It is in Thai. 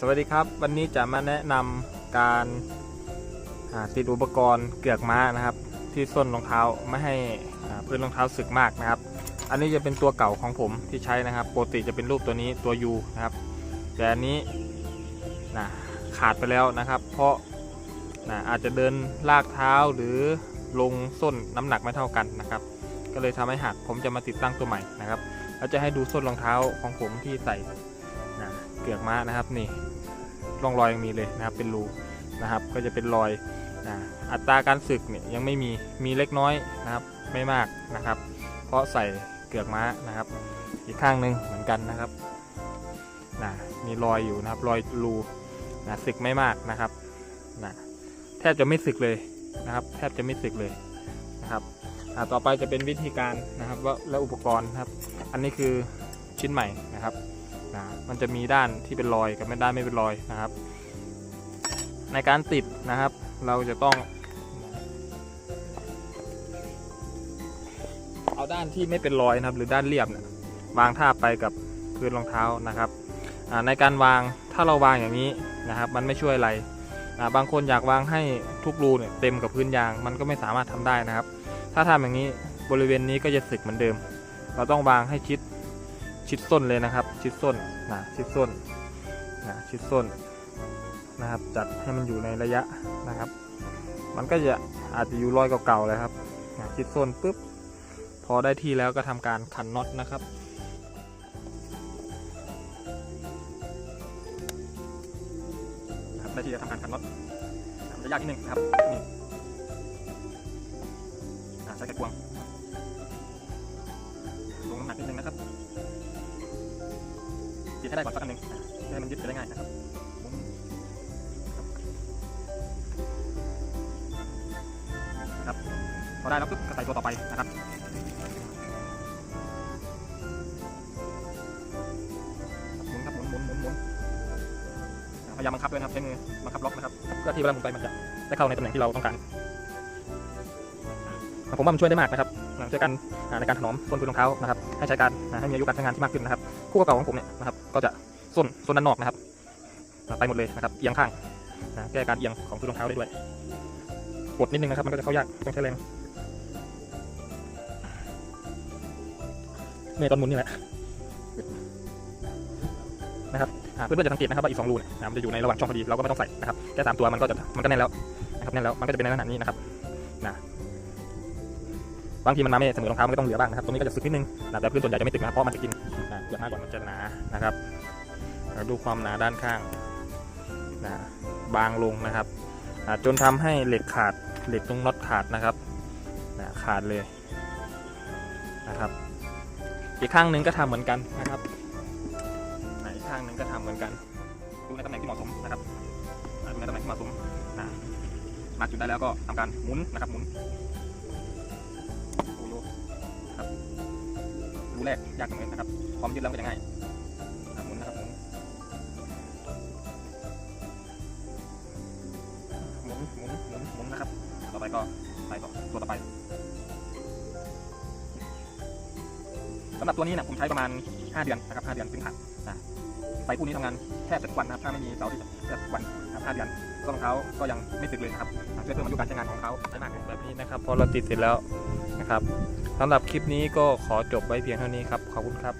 สวัสดีครับ วันนี้จะมาแนะนำการาติดอุปกรณ์เกือกม้านะครับ ที่ส้นรองเท้าไม่ให้พื้นรองเท้าสึกมากนะครับ อันนี้จะเป็นตัวเก่าของผมที่ใช้นะครับปกติจะเป็นรูปตัวนี้ตัว U นะครับแต่อันนี้นะขาดไปแล้วนะครับ เพราะนะอาจจะเดินลากเท้าหรือลงส้นน้ำหนักไม่เท่ากันนะครับ ก็เลยทำให้หักผมจะมาติดตั้งตัวใหม่นะครับแล้วจะให้ดูส้นรองเท้าของผมที่ใส่ กือกม้านะครับนี่ร่องรอยยังมีเลยนะครับเป็นรูนะครับ ก็จะเป็นรอยนะอัตราการสึกเนี่ยยังไม่มีมีเล็กน้อยนะครับ ไม่มากนะครับ เพราะใส่เกือกม้านะครับ อีกข้างหนึ่งเหมือนกันนะครับนะมีรอยอยู่นะครับ รอยรูนะสึกไม่มากนะครับนะแทบจะไม่สึกเลยนะครับ แทบจะไม่สึกเลยนะครับต่อไปจะเป็นวิธีการนะครับว่าและอุปกรณ์นะครับ อันนี้คือชิ้นใหม่นะครับ นะมันจะมีด้านที่เป็นรอยกับไม่ด้านไม่เป็นรอยนะครับ ในการติดนะครับ เราจะต้อง เอาด้านที่ไม่เป็นรอยนะครับ หรือด้านเรียบเนี่ยวางท่าไปกับพื้นรองเท้านะครับในการวางถ้าเราวางอย่างนี้นะครับ มันไม่ช่วยอะไรอ่าบางคนอยากวางให้ทุกรูเนี่ยเต็มกับพื้นยาง มันก็ไม่สามารถทำได้นะครับ ถ้าทำอย่างนี้บริเวณนี้ก็จะสึกเหมือนเดิม เราต้องวางให้ชิด ชิดส้นเลยนะครับ ชิดส้นนะชิดส้นนะชิดส้นนะครับ จัดให้มันอยู่ในระยะนะครับ มันก็จะอาจจะอยู่รอยเก่าๆเลยครับนะชิดส้นปุ๊บพอได้ที่แล้วก็ทำการขันน็อตนะครับครับได้ที่จะทำการขันน็อตจะยากนิดนึงนะครับนี่ ติดให้ได้ก่อนสักอันหนึ่งอ่าเพื่อให้มันยึดไปได้ง่ายนะครับครับพอได้แล้วปุ๊บก็ใส่ตัวต่อไปนะครับหมุนครับหมุนหมุนหมุนหมุนพยายามบังคับด้วยนะครับใช้มือบังคับล็อกนะครับเพื่อที่เวลาหมุนไปมันจะได้เข้าในตำแหน่งที่เราต้องการผมว่ามันช่วยได้มากนะครับ ช่วยกันในการถนอมส้นพื้นรองเท้านะครับให้ใช้การให้มีอายุการใช้งานที่มากขึ้นนะครับ คู่เก่าของผมเนี่ยนะครับก็จะส้นส้นด้านนอกนะครับ ไปหมดเลยนะครับเอียงข้างนะแก้การเอียงของพื้นรองเท้าได้ด้วยกดนิดนึงนะครับมันก็จะเข้ายากต้องใช้แรงเนี่ยตอนหมุนนี่แหละนะครับอ่าเพื่อนๆจะสังเกตนะครับว่าอีกสองรูเนี่ยนะมันจะอยู่ในระหว่างช่องพอดีเราก็ไม่ต้องใส่นะครับแค่สามตัวมันก็จะมันก็แน่นแล้วนะครับแน่นแล้วมันก็จะเป็นในขนาดนี้นะครับนะ บางทีมันมาไม่เสมอรองเท้ามันก็ต้องเหลือบ้างนะครับตรงนี้ก็จะสึกนิดนึงนะแต่พื้นส่วนใหญ่จะไม่ตึกนะเพราะมันจะกินนะเกือบมากกว่ามันจะหนานะครับเราดูความหนาด้านข้างนะบางลงนะครับจนทำให้เหล็กขาดเหล็กตรงน็อตขาดนะครับนะขาดเลยนะครับอีกข้างหนึ่งก็ทำเหมือนกันนะครับอีกข้างหนึ่งก็ทำเหมือนกันดูในตำแหน่งที่เหมาะสมนะครับดูในตำแหน่งที่เหมาะสมนะมาจุดได้แล้วก็ทำการหมุนนะครับหมุน แรกยากเหมือนกันนะครับพร้อมยึดแล้วมันก็จะง่ายหมุนนะครับหมุนหมุนหมุนหมุนหมุนนะครับ ต่อไปก็ไปต่อตัวต่อไปสำหรับตัวนี้นะผมใช้ประมาณ 5 เดือนนะครับ5เดือนถึงหักนะไฟคู่นี้ทำงานแทบจะทุกวันนะครับถ้าไม่มีเสาที่แทบทุกวันนะครับ5เดือนรองเท้าก็ยังไม่สึกเลยครับอะช่วยเพิ่มอายุการใช้งานของเขาได้มากแบบนี้นะครับ พอเราติดเสร็จแล้วนะครับ สำหรับคลิปนี้ก็ขอจบไว้เพียงเท่านี้ครับ ขอบคุณครับ